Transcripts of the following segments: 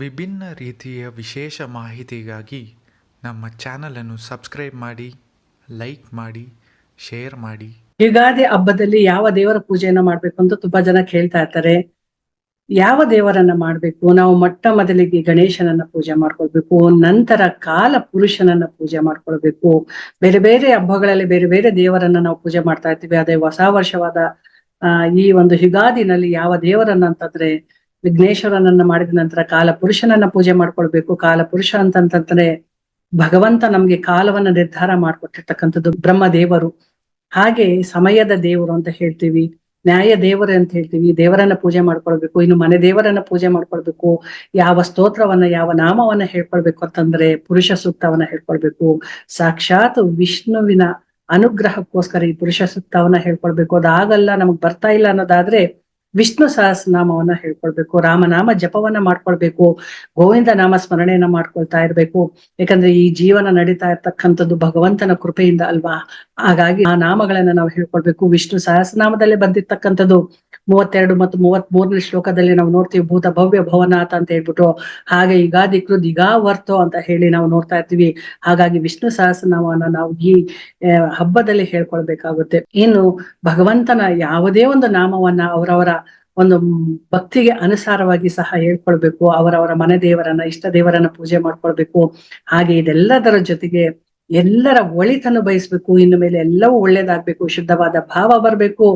ವಿಭಿನ್ನ ರೀತಿಯ ವಿಶೇಷ ಮಾಹಿತಿಗಾಗಿ ನಮ್ಮ ಚಾನಲನ್ನು ಸಬ್ಸ್ಕ್ರೈಬ್ ಮಾಡಿ, ಲೈಕ್ ಮಾಡಿ, ಶೇರ್ ಮಾಡಿ. ಯುಗಾದಿ ಹಬ್ಬದಲ್ಲಿ ಯಾವ ದೇವರ ಪೂಜೆಯನ್ನು ಮಾಡಬೇಕು ಅಂತ ತುಂಬಾ ಜನ ಕೇಳ್ತಾ ಇರ್ತಾರೆ. ಯಾವ ದೇವರನ್ನ ಮಾಡಬೇಕು? ನಾವು ಮೊಟ್ಟ ಮೊದಲಿಗೆ ಗಣೇಶನನ್ನ ಪೂಜೆ ಮಾಡ್ಕೊಳ್ಬೇಕು, ನಂತರ ಕಾಲ ಪುರುಷನನ್ನ ಪೂಜೆ ಮಾಡ್ಕೊಳ್ಬೇಕು. ಬೇರೆ ಬೇರೆ ಹಬ್ಬಗಳಲ್ಲಿ ಬೇರೆ ಬೇರೆ ದೇವರನ್ನ ನಾವು ಪೂಜೆ ಮಾಡ್ತಾ ಇರ್ತೀವಿ. ಅದೇ ಹೊಸ ವರ್ಷವಾದ ಈ ಒಂದು ಯುಗಾದಿನಲ್ಲಿ ಯಾವ ದೇವರನ್ನ ಅಂತಂದ್ರೆ ವಿಘ್ನೇಶ್ವರನನ್ನ ಮಾಡಿದ ನಂತರ ಕಾಲ ಪುರುಷನನ್ನ ಪೂಜೆ ಮಾಡ್ಕೊಳ್ಬೇಕು. ಕಾಲ ಪುರುಷ ಅಂತಂತಂದ್ರೆ ಭಗವಂತ ನಮ್ಗೆ ಕಾಲವನ್ನ ನಿರ್ಧಾರ ಮಾಡ್ಕೊಟ್ಟಿರ್ತಕ್ಕಂಥದ್ದು ಬ್ರಹ್ಮ ದೇವರು ಹಾಗೆ ಸಮಯದ ದೇವರು ಅಂತ ಹೇಳ್ತೀವಿ, ನ್ಯಾಯ ದೇವರು ಅಂತ ಹೇಳ್ತೀವಿ. ದೇವರನ್ನ ಪೂಜೆ ಮಾಡ್ಕೊಳ್ಬೇಕು. ಇನ್ನು ಮನೆ ದೇವರನ್ನ ಪೂಜೆ ಮಾಡ್ಕೊಳ್ಬೇಕು. ಯಾವ ಸ್ತೋತ್ರವನ್ನ, ಯಾವ ನಾಮವನ್ನ ಹೇಳ್ಕೊಳ್ಬೇಕು ಅಂತಂದ್ರೆ ಪುರುಷ ಸೂಕ್ತವನ್ನ ಹೇಳ್ಕೊಳ್ಬೇಕು. ಸಾಕ್ಷಾತ್ ವಿಷ್ಣುವಿನ ಅನುಗ್ರಹಕ್ಕೋಸ್ಕರ ಈ ಪುರುಷ ಸೂಕ್ತವನ್ನ ಹೇಳ್ಕೊಳ್ಬೇಕು. ಅದಾಗಲ್ಲ, ನಮಗ್ ಬರ್ತಾ ಇಲ್ಲ ಅನ್ನೋದಾದ್ರೆ ವಿಷ್ಣು ಸಹಸ್ರನಾಮವನ್ನ ಹೇಳ್ಕೊಳ್ಬೇಕು, ರಾಮನಾಮ ಜಪವನ್ನ ಮಾಡ್ಕೊಳ್ಬೇಕು, ಗೋವಿಂದ ನಾಮ ಸ್ಮರಣೆಯನ್ನ ಮಾಡ್ಕೊಳ್ತಾ ಇರ್ಬೇಕು. ಯಾಕಂದ್ರೆ ಈ ಜೀವನ ನಡೀತಾ ಇರ್ತಕ್ಕಂಥದ್ದು ಭಗವಂತನ ಕೃಪೆಯಿಂದ ಅಲ್ವಾ? ಹಾಗಾಗಿ ಆ ನಾಮಗಳನ್ನ ನಾವು ಹೇಳ್ಕೊಳ್ಬೇಕು. ವಿಷ್ಣು ಸಹಸ್ರನಾಮದಲ್ಲೇ ಬಂದಿರ್ತಕ್ಕಂಥದ್ದು ಮೂವತ್ತೆರಡು ಮತ್ತು ಮೂವತ್ ಮೂರನೇ ಶ್ಲೋಕದಲ್ಲಿ ನಾವು ನೋಡ್ತೀವಿ, ಭೂತ ಭವ್ಯ ಭವನಾಥ ಅಂತ ಹೇಳ್ಬಿಟ್ಟು, ಹಾಗೆ ಯುಗಾದಿ ದಿಗಾ ವರ್ತೋ ಅಂತ ಹೇಳಿ ನಾವು ನೋಡ್ತಾ ಇರ್ತೀವಿ. ಹಾಗಾಗಿ ವಿಷ್ಣು ಸಹಸ್ರನಾಮವನ್ನ ನಾವು ಈ ಹಬ್ಬದಲ್ಲಿ ಹೇಳ್ಕೊಳ್ಬೇಕಾಗುತ್ತೆ. ಇನ್ನು ಭಗವಂತನ ಯಾವುದೇ ಒಂದು ನಾಮವನ್ನ ಅವರವರ ಒಂದು ಭಕ್ತಿಗೆ ಅನುಸಾರವಾಗಿ ಸಹ ಹೇಳ್ಕೊಳ್ಬೇಕು. ಅವರವರ ಮನೆ ದೇವರನ್ನ, ಇಷ್ಟ ದೇವರನ್ನ ಪೂಜೆ ಮಾಡ್ಕೊಳ್ಬೇಕು. ಹಾಗೆ ಇದೆಲ್ಲದರ ಜೊತೆಗೆ ಎಲ್ಲರ ಒಳಿತನ್ನು ಬಯಸ್ಬೇಕು. ಇನ್ನು ಮೇಲೆ ಎಲ್ಲವೂ ಒಳ್ಳೇದಾಗ್ಬೇಕು, ಶುದ್ಧವಾದ ಭಾವ ಬರ್ಬೇಕು.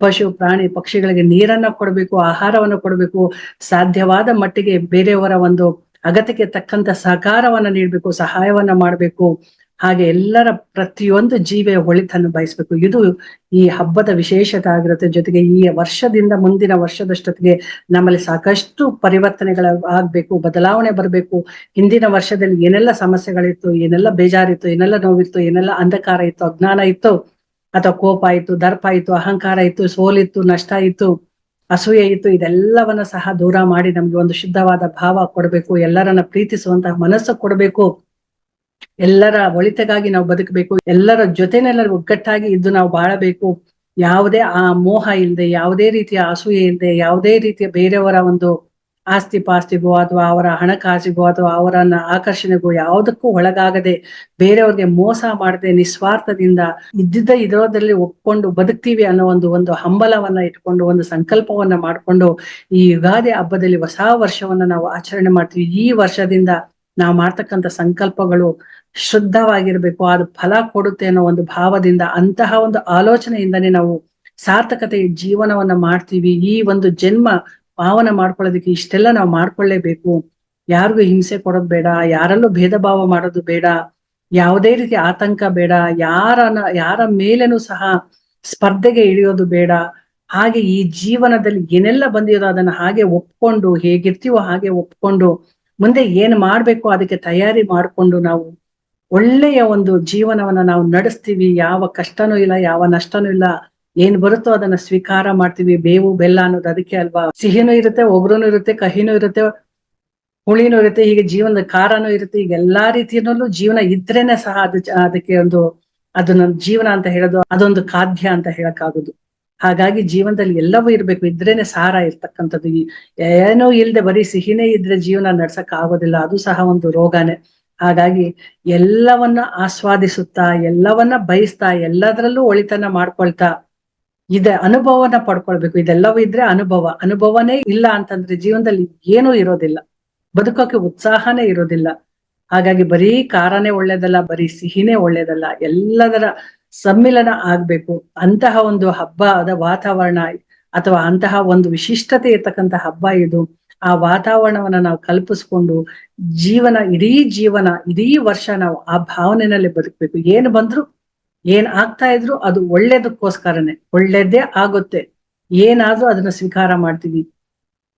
ಪಶು, ಪ್ರಾಣಿ ಪಕ್ಷಿಗಳಿಗೆ ನೀರನ್ನ ಕೊಡಬೇಕು, ಆಹಾರವನ್ನು ಕೊಡಬೇಕು, ಸಾಧ್ಯವಾದ ಮಟ್ಟಿಗೆ ಬೇರೆಯವರ ಒಂದು ಅಗತ್ಯಕ್ಕೆ ತಕ್ಕಂತ ಸಹಕಾರವನ್ನ ನೀಡಬೇಕು, ಸಹಾಯವನ್ನ ಮಾಡಬೇಕು. ಹಾಗೆ ಎಲ್ಲರ ಪ್ರತಿಯೊಂದು ಜೀವಿಯ ಒಳಿತನ್ನು ಬಯಸಬೇಕು. ಇದು ಈ ಹಬ್ಬದ ವಿಶೇಷತೆ ಆಗಿರುತ್ತೆ. ಜೊತೆಗೆ ಈ ವರ್ಷದಿಂದ ಮುಂದಿನ ವರ್ಷದಷ್ಟೊತ್ತಿಗೆ ನಮ್ಮಲ್ಲಿ ಸಾಕಷ್ಟು ಪರಿವರ್ತನೆಗಳ ಆಗ್ಬೇಕು, ಬದಲಾವಣೆ ಬರಬೇಕು. ಹಿಂದಿನ ವರ್ಷದಲ್ಲಿ ಏನೆಲ್ಲ ಸಮಸ್ಯೆಗಳಿತ್ತು, ಏನೆಲ್ಲ ಬೇಜಾರಿತ್ತು, ಏನೆಲ್ಲ ನೋವಿತ್ತು, ಏನೆಲ್ಲ ಅಂಧಕಾರ ಇತ್ತು, ಅಜ್ಞಾನ ಇತ್ತು ಅಥವಾ ಕೋಪ ಆಯ್ತು, ದರ್ಪ ಆಯಿತು, ಅಹಂಕಾರ ಇತ್ತು ಸೋಲಿತ್ತು ನಷ್ಟ ಇತ್ತು, ಅಸೂಯೆ ಇತ್ತು, ಇದೆಲ್ಲವನ್ನ ಸಹ ದೂರ ಮಾಡಿ ನಮ್ಗೆ ಒಂದು ಶುದ್ಧವಾದ ಭಾವ ಕೊಡಬೇಕು, ಎಲ್ಲರನ್ನ ಪ್ರೀತಿಸುವಂತಹ ಮನಸ್ಸು ಕೊಡಬೇಕು. ಎಲ್ಲರ ಒಳಿತೆಗಾಗಿ ನಾವು ಬದುಕಬೇಕು, ಎಲ್ಲರ ಜೊತೆನೆಲ್ಲ ಒಗ್ಗಟ್ಟಾಗಿ ಇದ್ದು ನಾವು ಬಾಳಬೇಕು. ಯಾವುದೇ ಆ ಮೋಹ ಇಲ್ಲದೆ ಯಾವುದೇ ರೀತಿಯ ಅಸೂಯೆ ಇಲ್ಲದೆ ಯಾವುದೇ ರೀತಿಯ ಬೇರೆಯವರ ಒಂದು ಆಸ್ತಿ ಪಾಸ್ತಿಗೋ ಅಥವಾ ಅವರ ಹಣಕಾಸಿಗೋ ಅಥವಾ ಅವರನ್ನ ಆಕರ್ಷಣೆಗೂ ಯಾವುದಕ್ಕೂ ಒಳಗಾಗದೆ ಬೇರೆಯವ್ರಿಗೆ ಮೋಸ ಮಾಡದೆ ನಿಸ್ವಾರ್ಥದಿಂದ ಇದ್ದಿದ್ದ ಇರೋದ್ರಲ್ಲಿ ಒಪ್ಕೊಂಡು ಬದುಕ್ತೀವಿ ಅನ್ನೋ ಒಂದು ಒಂದು ಹಂಬಲವನ್ನ ಇಟ್ಕೊಂಡು, ಒಂದು ಸಂಕಲ್ಪವನ್ನ ಮಾಡಿಕೊಂಡು ಈ ಯುಗಾದಿ ಹಬ್ಬದಲ್ಲಿ ಹೊಸ ವರ್ಷವನ್ನ ನಾವು ಆಚರಣೆ ಮಾಡ್ತೀವಿ. ಈ ವರ್ಷದಿಂದ ನಾವು ಮಾಡ್ತಕ್ಕಂಥ ಸಂಕಲ್ಪಗಳು ಶುದ್ಧವಾಗಿರ್ಬೇಕು. ಅದು ಫಲ ಕೊಡುತ್ತೆ ಅನ್ನೋ ಒಂದು ಭಾವದಿಂದ, ಅಂತಹ ಒಂದು ಆಲೋಚನೆಯಿಂದನೇ ನಾವು ಸಾರ್ಥಕತೆಯ ಜೀವನವನ್ನ ಮಾಡ್ತೀವಿ. ಈ ಒಂದು ಜನ್ಮ ಪಾವನ ಮಾಡ್ಕೊಳ್ಳೋದಕ್ಕೆ ಇಷ್ಟೆಲ್ಲ ನಾವು ಮಾಡ್ಕೊಳ್ಳೇಬೇಕು. ಯಾರಿಗೂ ಹಿಂಸೆ ಕೊಡೋದು ಬೇಡ, ಯಾರಲ್ಲೂ ಭೇದ ಭಾವ ಮಾಡೋದು ಬೇಡ, ಯಾವುದೇ ರೀತಿ ಆತಂಕ ಬೇಡ, ಯಾರನ, ಯಾರ ಮೇಲೇನೂ ಸಹ ಸ್ಪರ್ಧೆಗೆ ಇಳಿಯೋದು ಬೇಡ. ಹಾಗೆ ಈ ಜೀವನದಲ್ಲಿ ಏನೆಲ್ಲ ಬಂದಿರೋ ಅದನ್ನ ಹಾಗೆ ಒಪ್ಕೊಂಡು ಹೇಗಿರ್ತೀವೋ ಹಾಗೆ ಒಪ್ಕೊಂಡು, ಮುಂದೆ ಏನ್ ಮಾಡ್ಬೇಕು ಅದಕ್ಕೆ ತಯಾರಿ ಮಾಡ್ಕೊಂಡು ನಾವು ಒಳ್ಳೆಯ ಒಂದು ಜೀವನವನ್ನ ನಾವು ನಡೆಸ್ತೀವಿ. ಯಾವ ಕಷ್ಟನೂ ಇಲ್ಲ, ಯಾವ ನಷ್ಟನೂ ಇಲ್ಲ. ಏನ್ ಬರುತ್ತೋ ಅದನ್ನ ಸ್ವೀಕಾರ ಮಾಡ್ತೀವಿ, ಬೇವು, ಬೆಲ್ಲ ಅನ್ನೋದು ಅದಕ್ಕೆ ಅಲ್ವಾ? ಸಿಹಿನೂ ಇರುತ್ತೆ ಒಬ್ರುನೂ ಇರುತ್ತೆ, ಕಹಿನೂ ಇರುತ್ತೆ, ಹುಳಿನೂ ಇರುತ್ತೆ, ಹೀಗೆ ಜೀವನದ ಖಾರನೂ ಇರುತ್ತೆ. ಈಗ ಎಲ್ಲಾ ರೀತಿಯಲ್ಲೂ ಜೀವನ ಇದ್ರೇನೆ ಸಹ ಅದು ಅದಕ್ಕೆ ಒಂದು ಅದನ್ನ ಜೀವನ ಅಂತ ಹೇಳೋದು, ಅದೊಂದು ಖಾದ್ಯ ಅಂತ ಹೇಳಕ್ಕಾಗೋದು. ಹಾಗಾಗಿ ಜೀವನದಲ್ಲಿ ಎಲ್ಲವೂ ಇರ್ಬೇಕು, ಇದ್ರೇನೆ ಸಾರ ಇರ್ತಕ್ಕಂಥದ್ದು. ಈ ಇಲ್ಲದೆ ಬರೀ ಸಿಹಿನೇ ಇದ್ರೆ ಜೀವನ ನಡ್ಸಕ್ ಆಗೋದಿಲ್ಲ ಅದು ಸಹ ಒಂದು ರೋಗನೇ. ಹಾಗಾಗಿ ಎಲ್ಲವನ್ನ ಆಸ್ವಾದಿಸುತ್ತಾ, ಎಲ್ಲವನ್ನ ಬಯಸ್ತಾ, ಎಲ್ಲದರಲ್ಲೂ ಒಳಿತನ ಮಾಡ್ಕೊಳ್ತಾ ಇದ, ಅನುಭವನ ಪಡ್ಕೊಳ್ಬೇಕು. ಇದೆಲ್ಲವೂ ಇದ್ರೆ ಅನುಭವ. ಅನುಭವನೇ ಇಲ್ಲ ಅಂತಂದ್ರೆ ಜೀವನದಲ್ಲಿ ಏನೂ ಇರೋದಿಲ್ಲ. ಬದುಕೋಕೆ ಉತ್ಸಾಹನೇ ಇರೋದಿಲ್ಲ. ಹಾಗಾಗಿ ಬರೀ ಖಾರನೇ ಒಳ್ಳೇದಲ್ಲ, ಬರೀ ಸಿಹಿನೇ ಒಳ್ಳೇದಲ್ಲ, ಎಲ್ಲದರ ಸಮ್ಮಿಲನ ಆಗ್ಬೇಕು. ಅಂತಹ ಒಂದು ಹಬ್ಬದ ವಾತಾವರಣ, ಅಥವಾ ಅಂತಹ ಒಂದು ವಿಶಿಷ್ಟತೆ ಇರ್ತಕ್ಕಂಥ ಹಬ್ಬ ಇದು. ಆ ವಾತಾವರಣವನ್ನ ನಾವು ಕಲ್ಪಿಸ್ಕೊಂಡು ಜೀವನ, ಇಡೀ ಜೀವನ, ಇಡೀ ವರ್ಷ ನಾವು ಆ ಭಾವನೆನಲ್ಲಿ ಬದುಕಬೇಕು. ಏನು ಬಂದ್ರು ಏನ್ ಆಗ್ತಾ ಇದ್ರು ಅದು ಒಳ್ಳೇದಕ್ಕೋಸ್ಕರನೇ. ಒಳ್ಳೇದೇ ಆಗುತ್ತೆ. ಏನಾದ್ರೂ ಅದನ್ನ ಸ್ವೀಕಾರ ಮಾಡ್ತೀವಿ.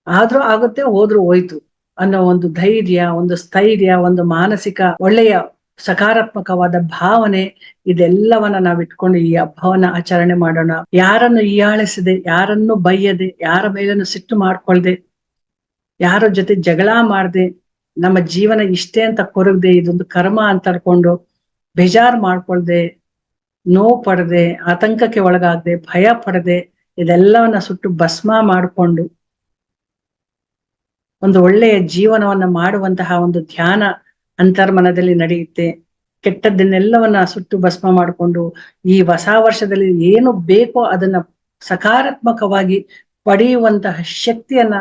ಆದ್ರೂ ಆಗುತ್ತೆ, ಹೋದ್ರೂ ಹೋಯ್ತು ಅನ್ನೋ ಒಂದು ಧೈರ್ಯ, ಒಂದು ಸ್ಥೈರ್ಯ, ಒಂದು ಮಾನಸಿಕ ಒಳ್ಳೆಯ ಸಕಾರಾತ್ಮಕವಾದ ಭಾವನೆ ಇದೆಲ್ಲವನ್ನ ನಾವ್ ಇಟ್ಕೊಂಡು ಈ ಹಬ್ಬವನ್ನ ಆಚರಣೆ ಮಾಡೋಣ. ಯಾರನ್ನು ಹೀಯಾಳಿಸದೆ, ಯಾರನ್ನು ಬೈಯದೆ ಯಾರ ಮೇಲನ್ನು ಸಿಟ್ಟು ಮಾಡ್ಕೊಳ್ದೆ, ಯಾರ ಜೊತೆ ಜಗಳ ಮಾಡ್ದೆ, ನಮ್ಮ ಜೀವನ ಇಷ್ಟೇ ಅಂತ ಕೊರಗದೆ, ಇದೊಂದು ಕರ್ಮ ಅಂತ ಅನ್ಕೊಂಡು ಬೇಜಾರ್ ಮಾಡ್ಕೊಳ್ದೆ ನೋವು ಪಡದೆ, ಆತಂಕಕ್ಕೆ ಒಳಗಾಗದೆ, ಭಯ ಪಡದೆ ಇದೆಲ್ಲವನ್ನ ಸುಟ್ಟು ಭಸ್ಮ ಮಾಡ್ಕೊಂಡು ಒಂದು ಒಳ್ಳೆಯ ಜೀವನವನ್ನ ಮಾಡುವಂತಹ ಒಂದು ಧ್ಯಾನ ಅಂತರ್ಮನದಲ್ಲಿ ನಡೆಯುತ್ತೆ. ಕೆಟ್ಟದ್ದನ್ನೆಲ್ಲವನ್ನ ಸುಟ್ಟು ಭಸ್ಮ ಮಾಡಿಕೊಂಡು ಈ ಹೊಸ ವರ್ಷದಲ್ಲಿ ಏನು ಬೇಕೋ ಅದನ್ನ ಸಕಾರಾತ್ಮಕವಾಗಿ ಪಡೆಯುವಂತಹ ಶಕ್ತಿಯನ್ನ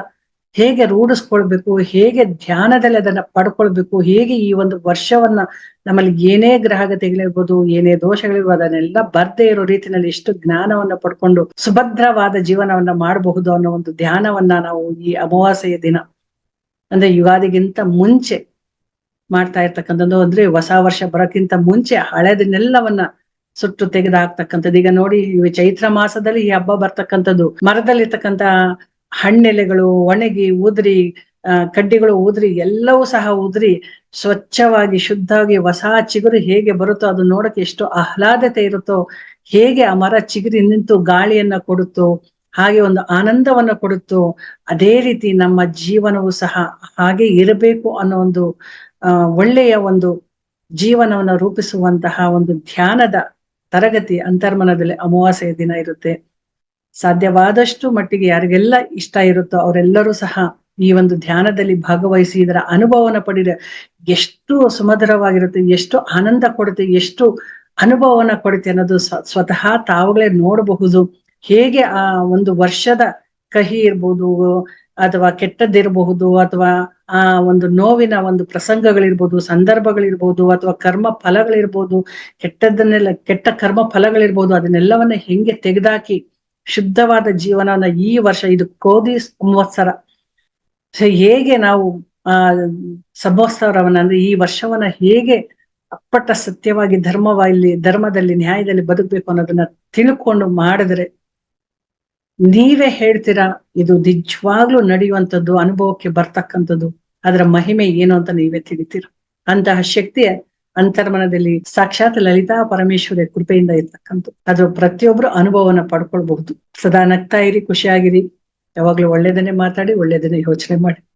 ಹೇಗೆ ರೂಢಿಸ್ಕೊಳ್ಬೇಕು, ಹೇಗೆ ಧ್ಯಾನದಲ್ಲಿ ಅದನ್ನ ಪಡ್ಕೊಳ್ಬೇಕು, ಹೇಗೆ ಈ ಒಂದು ವರ್ಷವನ್ನ ನಮ್ಮಲ್ಲಿ ಏನೇ ಗ್ರಹಗತಿಗಳಿರ್ಬೋದು ಏನೇ ದೋಷಗಳಿರ್ಬೋದು, ಅದನ್ನೆಲ್ಲ ಬರ್ದೇ ಇರೋ ರೀತಿಯಲ್ಲಿ ಎಷ್ಟು ಜ್ಞಾನವನ್ನ ಪಡ್ಕೊಂಡು ಸುಭದ್ರವಾದ ಜೀವನವನ್ನ ಮಾಡಬಹುದು ಅನ್ನೋ ಒಂದು ಧ್ಯಾನವನ್ನ ನಾವು ಈ ಅಮಾವಾಸ್ಯೆಯ ದಿನ, ಅಂದ್ರೆ ಯುಗಾದಿಗಿಂತ ಮುಂಚೆ ಮಾಡ್ತಾ ಇರ್ತಕ್ಕಂಥದ್ದು, ಅಂದ್ರೆ ಹೊಸ ವರ್ಷ ಬರೋಕ್ಕಿಂತ ಮುಂಚೆ ಹಳೆದನ್ನೆಲ್ಲವನ್ನ ಸುಟ್ಟು ತೆಗೆದು ಹಾಕ್ತಕ್ಕಂಥದ್ದು ಈಗ ನೋಡಿ ಚೈತ್ರ ಮಾಸದಲ್ಲಿ ಈ ಹಬ್ಬ ಬರ್ತಕ್ಕಂಥದ್ದು, ಮರದಲ್ಲಿರ್ತಕ್ಕಂಥ ಹಣ್ಣೆಲೆಗಳು, ಒಣಗಿ, ಉದ್ರಿ ಕಡ್ಡಿಗಳು ಉದ್ರಿ, ಎಲ್ಲವೂ ಸಹ ಉದ್ರಿ, ಸ್ವಚ್ಛವಾಗಿ, ಶುದ್ಧವಾಗಿ ಹೊಸ ಚಿಗುರು ಹೇಗೆ ಬರುತ್ತೋ ಅದು ನೋಡಕ್ಕೆ ಎಷ್ಟು ಆಹ್ಲಾದತೆ ಇರುತ್ತೋ, ಹೇಗೆ ಆ ಮರ ಚಿಗುರಿ ನಿಂತು ಗಾಳಿಯನ್ನ ಕೊಡುತ್ತೋ, ಹಾಗೆ ಒಂದು ಆನಂದವನ್ನ ಕೊಡುತ್ತೋ, ಅದೇ ರೀತಿ ನಮ್ಮ ಜೀವನವು ಸಹ ಹಾಗೆ ಇರಬೇಕು ಅನ್ನೋ ಒಂದು ಒಳ್ಳೆಯ ಒಂದು ಜೀವನವನ್ನ ರೂಪಿಸುವಂತಹ ಒಂದು ಧ್ಯಾನದ ತರಗತಿ ಅಂತರ್ಮನದಲ್ಲಿ ಅಮಾವಾಸ್ಯೆಯ ದಿನ ಇರುತ್ತೆ. ಸಾಧ್ಯವಾದಷ್ಟು ಮಟ್ಟಿಗೆ ಯಾರಿಗೆಲ್ಲ ಇಷ್ಟ ಇರುತ್ತೋ ಅವರೆಲ್ಲರೂ ಸಹ ಈ ಒಂದು ಧ್ಯಾನದಲ್ಲಿ ಭಾಗವಹಿಸಿ ಇದರ ಅನುಭವನ ಪಡೆದ ಎಷ್ಟು ಸುಮಧುರವಾಗಿರುತ್ತೆ, ಎಷ್ಟು ಆನಂದ ಕೊಡುತ್ತೆ, ಎಷ್ಟು ಅನುಭವನ ಕೊಡುತ್ತೆ ಅನ್ನೋದು ಸ್ವತಃ ತಾವುಗಳೇ ನೋಡಬಹುದು. ಹೇಗೆ ಆ ಒಂದು ವರ್ಷದ ಕಹಿ ಇರ್ಬೋದು, ಅಥವಾ ಕೆಟ್ಟದ್ದಿರಬಹುದು, ಅಥವಾ ಆ ಒಂದು ನೋವಿನ ಒಂದು ಪ್ರಸಂಗಗಳಿರ್ಬೋದು, ಸಂದರ್ಭಗಳಿರ್ಬೋದು, ಅಥವಾ ಕರ್ಮ ಫಲಗಳಿರ್ಬೋದು, ಕೆಟ್ಟದ್ದನ್ನೆಲ್ಲ, ಕೆಟ್ಟ ಕರ್ಮ ಫಲಗಳಿರ್ಬೋದು, ಅದನ್ನೆಲ್ಲವನ್ನ ಹೆಂಗೆ ತೆಗೆದಾಕಿ ಶುದ್ಧವಾದ ಜೀವನವನ್ನ ಈ ವರ್ಷ ಇದು ಕೋದಿ ಸಂವತ್ಸರ. ಹೇಗೆ ನಾವು, ಆ ಸಂವತ್ಸರವನ್ನ ಅಂದ್ರೆ ಈ ವರ್ಷವನ್ನ ಹೇಗೆ ಅಪ್ಪಟ ಸತ್ಯವಾಗಿ ಧರ್ಮವಾಗಿ ಧರ್ಮದಲ್ಲಿ, ನ್ಯಾಯದಲ್ಲಿ ಬದುಕಬೇಕು ಅನ್ನೋದನ್ನ ತಿಳ್ಕೊಂಡು ಮಾಡಿದ್ರೆ ನೀವೇ ಹೇಳ್ತೀರಾ, ಇದು ನಿಜವಾಗ್ಲೂ ನಡೆಯುವಂಥದ್ದು, ಅನುಭವಕ್ಕೆ ಬರ್ತಕ್ಕಂಥದ್ದು, ಅದರ ಮಹಿಮೆ ಏನು ಅಂತ ನೀವೇ ತಿಳಿತೀರ? ಅಂತಹ ಶಕ್ತಿಯ ಅಂತರ್ಮನದಲ್ಲಿ ಸಾಕ್ಷಾತ್ ಲಲಿತಾ ಪರಮೇಶ್ವರಿ ಕೃಪೆಯಿಂದ ಇರ್ತಕ್ಕಂಥ ಅದು ಪ್ರತಿಯೊಬ್ರು ಅನುಭವನ ಪಡ್ಕೊಳ್ಬಹುದು. ಸದಾ ನಗ್ತಾ ಇರಿ, ಖುಷಿಯಾಗಿರಿ. ಯಾವಾಗ್ಲೂ ಒಳ್ಳೇದನ್ನೇ ಮಾತಾಡಿ, ಒಳ್ಳೇದನ್ನೇ ಯೋಚನೆ ಮಾಡಿ.